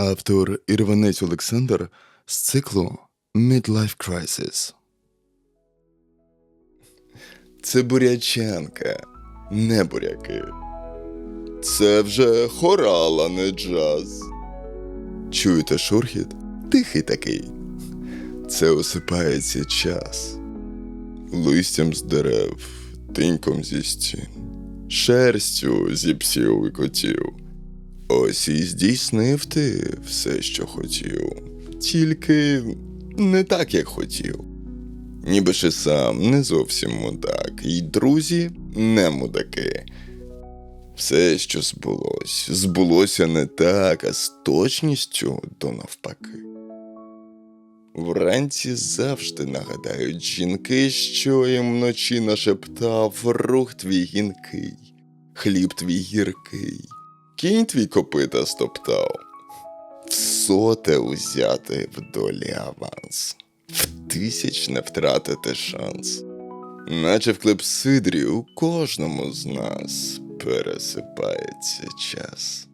Автор Ірванець Олександр з циклу Midlife Crisis. Це бурячанка, не буряки. Це вже хорал, а не джаз. Чуєте шурхіт? Тихий такий. Це осипається час. Листям з дерев, тиньком зі стін, шерстю зі псів і котів. Ось і здійснив ти все, що хотів, тільки не так, як хотів. Ніби ще сам не зовсім мудак, і друзі не мудаки. Все, що збулось, збулося не так, а з точністю до навпаки. Вранці завжди нагадають жінки, що їм вночі нашептав рух твій гінкий, хліб твій гіркий, кінь твій копита стоптав, соте узяти в долі аванс, в тисяч не втратити шанс. Наче в клепсидрі у кожному з нас пересипається час.